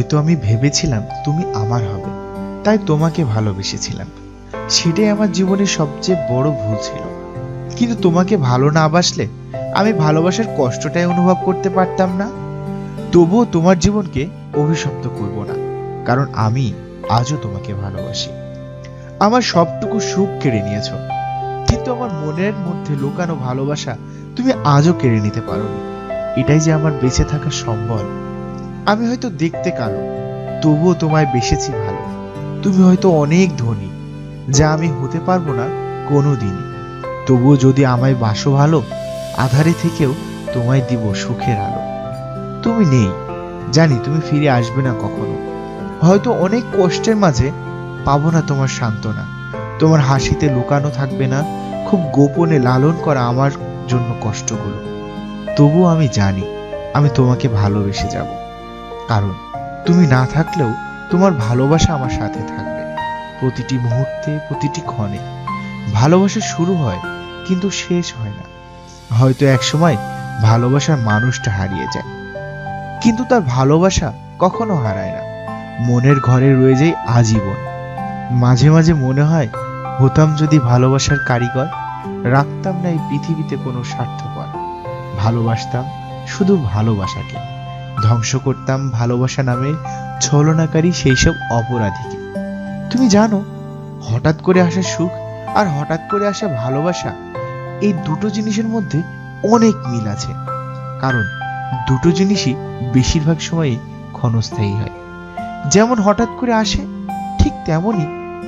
হয়তো আমি ভেবেছিলাম তুমি আমার হবে, তাই তোমাকে ভালোবেসেছিলাম। সেটাই আমার জীবনের সবচেয়ে বড় ভুল ছিল। কিন্তু তোমাকে ভালো না বাসলে আমি ভালোবাসার কষ্টটাই অনুভব করতে পারতাম না। তবুও তোমার জীবনকে অভিশপ্ত করব না, কারণ আমি আজও তোমাকে ভালোবাসি। আমার সবটুকু সুখ কেড়ে নিয়েছো, কিন্তু আমার মনের মধ্যে লুকানো ভালোবাসা তুমি আজও কেড়ে নিতে পারোনি। এটাই যে আমার বেঁচে থাকার সম্বল আমি হয়তো দেখতে কালো, তবুও তোমায় বেসেছি ভালো। তুমি হয়তো অনেক ধনী, যা আমি হতে পারব না কোনো দিনই তবুও যদি আমায় বাসো ভালো, আধারে থেকেও তোমায় দিব সুখের আলো। তুমি নেই, জানি তুমি ফিরে আসবে না কখনো। হয়তো অনেক কষ্টের মাঝে পাবো না তোমার সান্ত্বনা। তোমার হাসিতে লুকানো থাকবে না, খুব গোপনে লালন করা আমার জন্য কষ্টগুলো। তবুও আমি জানি, আমি তোমাকে ভালোবেসে যাব। কারণ, তুমি না থাকলেও তোমার ভালোবাসা আমার সাথে থাকবে। প্রতিটি মুহূর্তে, প্রতিটি ক্ষণে। ভালোবাসা শুরু হয়, কিন্তু শেষ হয় না। হয়তো একসময় ভালোবাসার মানুষটা হারিয়ে যায়। কিন্তু তার ভালোবাসা কখনো হারায় না। মনের ঘরে রয়ে যায় আজীবন। মাঝে মাঝে মনে হয়, হতাম যদি ভালোবাসার কারিগর, রাখতাম না এই পৃথিবীতে কোনো স্বার্থপর। ভালোবাসতাম শুধু ভালোবাসাকে। ধ্বংস করতাম ভালোবাসা নামে ছলনাকারী সেই সব অপরাধীকে। তুমি জানো, হঠাৎ করে আসা সুখ আর হঠাৎ করে আসা ভালোবাসা, এই দুটো জিনিসের মধ্যে অনেক মিল আছে। কারণ দুটো জিনিসই বেশিরভাগ সময়ই ক্ষণস্থায়ী হয়। যেমন হঠাৎ করে আসে, ঠিক তেমনই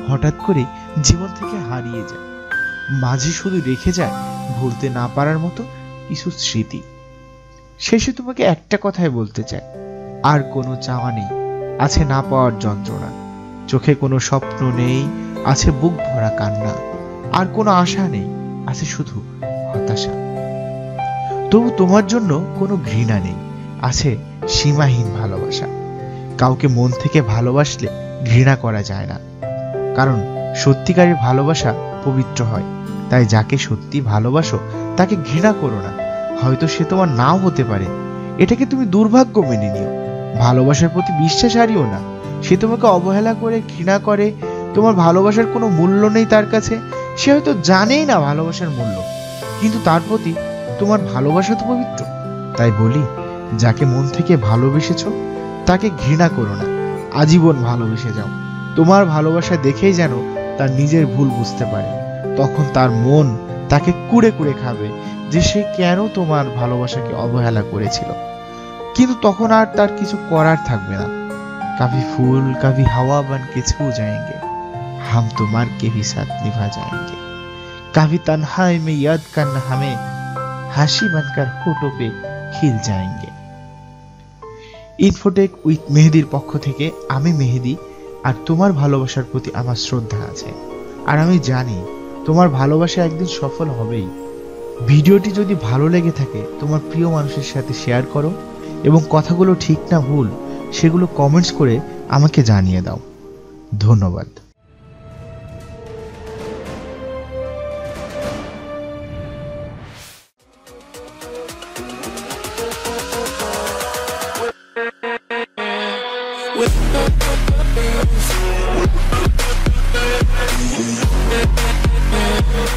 হঠাৎ করে জীবন থেকে হারিয়ে যায়। মাঝে শুধু রেখে যায় ভুলতে না পারার মতো কিছু স্মৃতি। শেষে তোমাকে একটা কথাই বলতে চাই। আর কোনো চাওয়া নেই, আছে না পাওয়ার যন্ত্রণা। চোখে কোনো স্বপ্ন নেই, আছে বুক ভরা কান্না। আর কোনো আশা নেই, আছে শুধু হতাশা। তবু তোমার জন্য কোনো ঘৃণা নেই, আছে সীমাহীন ভালোবাসা। কাউকে মন থেকে ভালোবাসলে ঘৃণা করা যায় না। কারণ সত্যিকারের ভালোবাসা পবিত্র হয়, তাই যাকে সত্যি ভালোবাসো, তাকে ঘৃণা করো না। হয়তো সে তোমার নাও হতে পারে। এটাকে তুমি দুর্ভাগ্য মেনে নিও। ভালোবাসার প্রতি বিশ্বাস হারিও না। সে তোমাকে অবহেলা করে, ঘৃণা করে, তোমার ভালোবাসার কোনো মূল্য নেই তার কাছে। সে হয়তো জানেই না ভালোবাসার মূল্য। কিন্তু তার প্রতি তোমার ভালোবাসা তো পবিত্র। তাই বলি, যাকে মন থেকে ভালোবেসেছো, তাকে ঘৃণা করো না। আজীবন ভালোবেসে যাও। তোমার ভালোবাসা দেখেই যেন তার নিজের ভুল বুঝতে পারে। তখন তার মন তাকে কুড়ে কুড়ে খাবে যে সে কেন তোমার ভালোবাসাকে অবহেলা করেছিল কিন্তু তখন আর তার কিছু করার থাকবে না কাভি ফুল কাভি হাওয়া বান के छू जाएंगे हम तुम्हार के भी साथ निभा जाएंगे कभी तन्हाई में याद करना हमें হাসি बनकर होठों पे खिल जाएंगे ইনফোটেক উইথ মেহেদির পক্ষ থেকে আমি মেহেদি আর তোমার ভালোবাসার প্রতি আমার শ্রদ্ধা আছে আর আমি জানি তোমার ভালোবাসা একদিন সফল হবেই। ভিডিওটি যদি ভালো লেগে থাকে, তোমার প্রিয় মানুষের সাথে শেয়ার করো এবং কথাগুলো ঠিক না ভুল, সেগুলো কমেন্টস করে আমাকে জানিয়ে দাও। ধন্যবাদ। with Yeah.